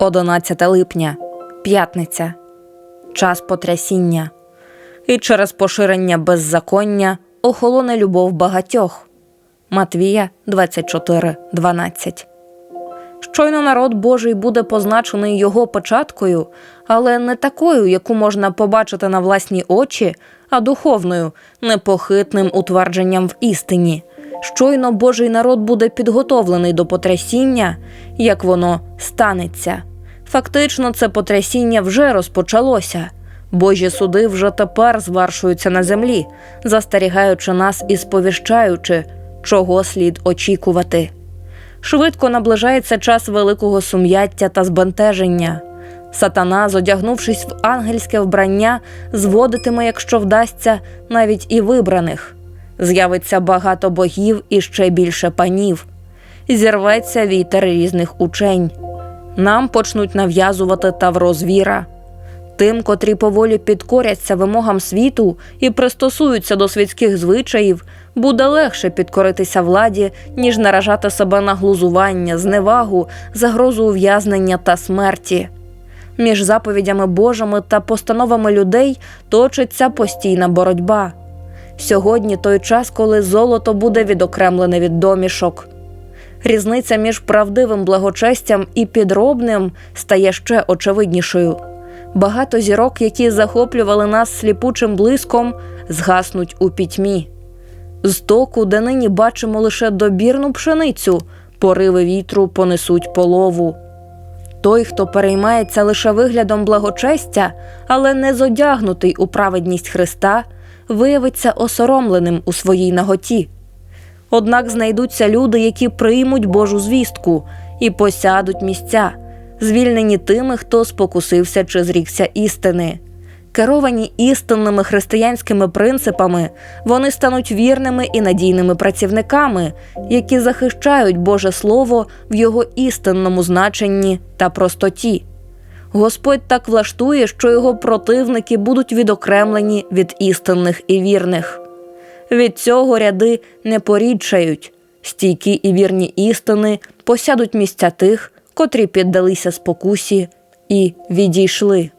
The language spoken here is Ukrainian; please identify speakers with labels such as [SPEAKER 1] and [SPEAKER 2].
[SPEAKER 1] 11 липня, п'ятниця, час потрясіння. І через поширення беззаконня охолоне любов багатьох. Матвія 24.12 Щойно народ Божий буде позначений його печаткою, але не такою, яку можна побачити на власні очі, а духовною, непохитним утвердженням в істині. Щойно Божий народ буде підготовлений до потрясіння, як воно станеться. Фактично, це потрясіння вже розпочалося. Божі суди вже тепер звершуються на землі, застерігаючи нас і сповіщаючи, чого слід очікувати. Швидко наближається час великого сум'яття та збентеження. Сатана, зодягнувшись в ангельське вбрання, зводитиме, якщо вдасться, навіть і вибраних. З'явиться багато богів і ще більше панів. Зірветься вітер різних учень. Нам почнуть нав'язувати тавро звіра. Тим, котрі поволі підкоряться вимогам світу і пристосуються до світських звичаїв, буде легше підкоритися владі, ніж наражати себе на глузування, зневагу, загрозу ув'язнення та смерті. Між заповідями Божими та постановами людей точиться постійна боротьба. Сьогодні той час, коли золото буде відокремлене від домішок. Різниця між правдивим благочестям і підробним стає ще очевиднішою. Багато зірок, які захоплювали нас сліпучим блиском, згаснуть у пітьмі. З току, де нині бачимо лише добірну пшеницю, пориви вітру понесуть полову. Той, хто переймається лише виглядом благочестя, але не зодягнутий у праведність Христа, виявиться осоромленим у своїй наготі. Однак знайдуться люди, які приймуть Божу звістку і посядуть місця, звільнені тими, хто спокусився чи зрікся істини. Керовані істинними християнськими принципами, вони стануть вірними і надійними працівниками, які захищають Боже Слово в його істинному значенні та простоті. Господь так влаштує, що його противники будуть відокремлені від істинних і вірних. Від цього ряди не порідшають, стійкі і вірні істини посядуть місця тих, котрі піддалися спокусі і відійшли.